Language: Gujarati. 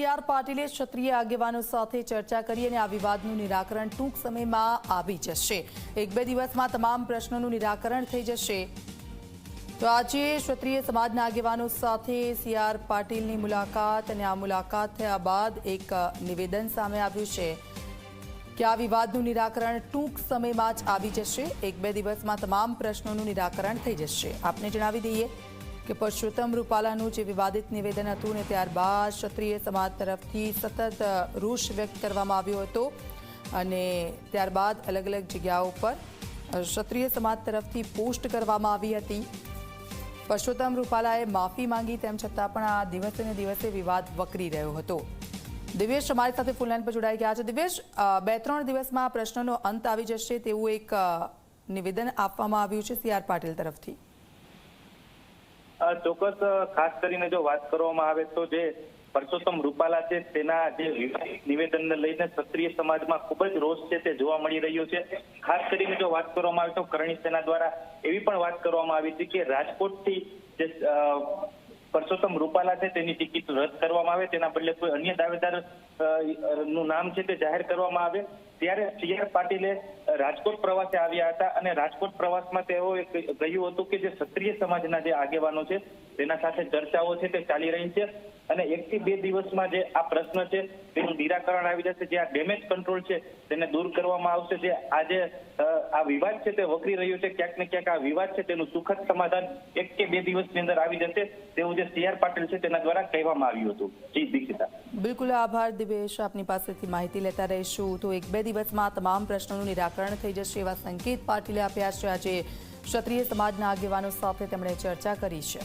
સીઆર પાટીલે ક્ષત્રિય આગેવાનો સાથે ચર્ચા કરી અને આ વિવાદનું નિરાકરણ ટૂંક સમયમાં આવી જશે. એક બે દિવસમાં તમામ પ્રશ્નોનું નિરાકરણ થઈ જશે. તો આજે ક્ષત્રિય સમાજના આગેવાનો સાથે સીઆર પાટીલની મુલાકાત અને આ મુલાકાત થયા બાદ એક નિવેદન સામે આવ્યું છે કે આ વિવાદનું નિરાકરણ ટૂંક સમયમાં જ આવી જશે. એક બે દિવસમાં તમામ પ્રશ્નોનું નિરાકરણ થઈ જશે. આપને જણાવી દઈએ કે પરસોત્તમ રૂપાલાનું જે વિવાદિત નિવેદન હતું ને ત્યારબાદ ક્ષત્રિય સમાજ તરફથી સતત રોષ વ્યક્ત કરવામાં આવ્યો હતો. અને ત્યારબાદ અલગ અલગ જગ્યાઓ પર ક્ષત્રિય સમાજ તરફથી પોસ્ટ કરવામાં આવી હતી. પરસોત્તમ રૂપાલાએ માફી માંગી, તેમ છતાં પણ આ દિવસે દિવસે વિવાદ વકરી રહ્યો હતો. દિવેશ અમારી સાથે ફૂલલાઈન પર જોડાઈ ગયા છે. દિવેશ બે ત્રણ દિવસમાં આ પ્રશ્નનો અંત આવી જશે તેવું એક નિવેદન આપવામાં આવ્યું છે સી આર પાટીલ તરફથી. ચોક્કસ, ખાસ કરીને જો વાત કરવામાં આવે તો જે પરસોત્તમ રૂપાલા છે, તેના જે નિવેદનને લઈને ક્ષત્રિય સમાજમાં ખૂબ જ રોષ છે તે જોવા મળી રહ્યો છે. ખાસ કરીને જો વાત કરવામાં આવે તો કરણી સેના દ્વારા એવી પણ વાત કરવામાં આવી હતી કે રાજકોટથી જે પરસોત્તમ રૂપાલા છે તેની ટિકિટ રદ કરવામાં આવે, તેના બદલે કોઈ અન્ય દાવેદારનું નામ છે તે જાહેર કરવામાં આવે. ત્યારે સી આર પાટીલે રાજકોટ પ્રવાસે આવ્યા હતા અને રાજકોટ પ્રવાસમાં તેઓએ કહ્યું હતું કે જે ક્ષત્રિય સમાજના જે આગેવાનો છે, તેના સાથે ચર્ચાઓ છે તે ચાલી રહી છે. અને એકથી બે દિવસમાં જે આ પ્રશ્ન છે, તેનું નિરાકરણ આવી જશે. જે આ ડેમેજ કંટ્રોલ છે, તેને દૂર કરવામાં આવશે. જે આજે આ વિવાદ છે તે વકરી રહ્યો છે. ક્યાંક ને ક્યાંક આ વિવાદ છે તેનું સુખદ સમાધાન એક કે બે દિવસની અંદર આવી જશે. તેવું જે સી આર પાટીલ છે તેના દ્વારા કહેવામાં આવ્યું હતું. જી દીક્ષિતા બિલકુલ, આભાર દિવેશ. આપની પાસેથી માહિતી લેતા રહીશું. તો એક બે દિવસમાં તમામ પ્રશ્નોનું નિરાકરણ થઈ જશે એવા સંકેત પાટીલે આપ્યા છે. આજે ક્ષત્રિય સમાજના આગેવાનો સાથે તેમણે ચર્ચા કરી છે.